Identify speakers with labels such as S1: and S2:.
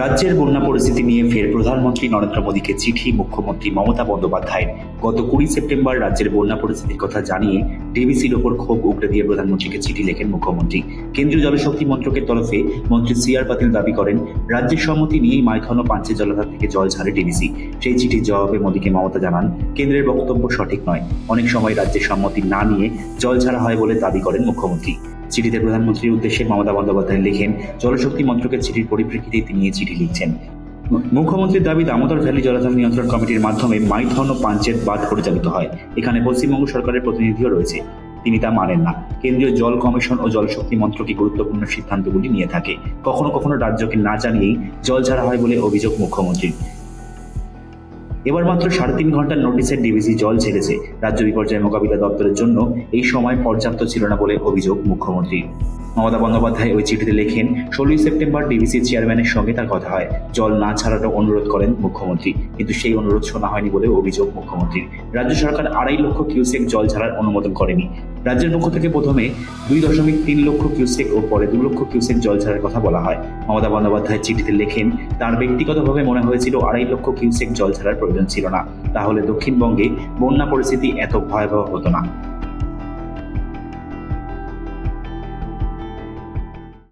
S1: রাজ্যের বন্যা পরিস্থিতি নিয়ে ফের প্রধানমন্ত্রী নরেন্দ্র মোদীকে চিঠি মুখ্যমন্ত্রী মমতা বন্দ্যোপাধ্যায়ের। গত কুড়ি সেপ্টেম্বর রাজ্যের বন্যা পরিস্থিতির কথা জানিয়ে ডিবিসির ওপর ক্ষোভ উগড়ে দিয়ে প্রধানমন্ত্রীকে চিঠি লেখেন মুখ্যমন্ত্রী। কেন্দ্রীয় জলশক্তি মন্ত্রকের তরফে মন্ত্রী সি আর পাতিল দাবি করেন, রাজ্যের সম্মতি নিয়েই মাইথন ও পাঞ্চের জলাধার থেকে জল ছাড়ে ডিবিসি। সেই চিঠির জবাবে মোদীকে মমতা জানান, কেন্দ্রের বক্তব্য সঠিক নয়। অনেক সময় রাজ্যের সম্মতি না নিয়ে জল ছাড়া হয় বলে দাবি করেন মুখ্যমন্ত্রী। চিঠিতে প্রধানমন্ত্রীর উদ্দেশ্যে মমতা বন্দ্যোপাধ্যায় লেখেন, জলশক্তি মন্ত্রকের চিঠির পরিপ্রেক্ষিতে তিনি এই চিঠি লিখছেন। মুখ্যমন্ত্রীর দাবি, দামোদর ভ্যালি জলাধার নিয়ন্ত্রণ কমিটির মাধ্যমে মাইথন ও পাঞ্চেত বাঁধ পরিচালিত হয়। এখানে পশ্চিমবঙ্গ সরকারের প্রতিনিধিও রয়েছে। তিনি তা মানেন না। কেন্দ্রীয় জল কমিশন ও জলশক্তি মন্ত্রকই গুরুত্বপূর্ণ সিদ্ধান্তগুলি নিয়ে থাকে। কখনো কখনো রাজ্যকে না জানিয়েই জল ছাড়া হয় বলে অভিযোগ মুখ্যমন্ত্রীর। এবার মাত্র সাড়ে তিন ঘণ্টার নোটিশের ডিবিসি জল ছেড়েছে। রাজ্য বিপর্যয় মোকাবিলা দপ্তরের জন্য এই সময় পর্যাপ্ত ছিল না বলে অভিযোগ মুখ্যমন্ত্রীর মমতা বন্দ্যোপাধ্যায় ওই চিঠিতে লেখেন, ষোলোই সেপ্টেম্বর ডিবিসির চেয়ারম্যানের সঙ্গে তার কথা হয়। জল না ছাড়াটা অনুরোধ করেন মুখ্যমন্ত্রী, কিন্তু সেই অনুরোধ শোনা হয়নি বলে অভিযোগ মুখ্যমন্ত্রীর। রাজ্য সরকার আড়াই লক্ষ কিউসেক জল ছাড়ার অনুমোদন করেনি। রাজ্যের পক্ষ থেকে প্রথমে দুই দশমিক তিন লক্ষ কিউসেক ও পরে দু লক্ষ কিউসেক জল ছাড়ার কথা বলা হয়। মমতা বন্দ্যোপাধ্যায় চিঠিতে লেখেন, তার ব্যক্তিগতভাবে মনে হয়েছিল আড়াই লক্ষ কিউসেক জল ছাড়ার প্রয়োজন ছিল না। তাহলে দক্ষিণবঙ্গে বন্যা পরিস্থিতি এত ভয়াবহ হতো না।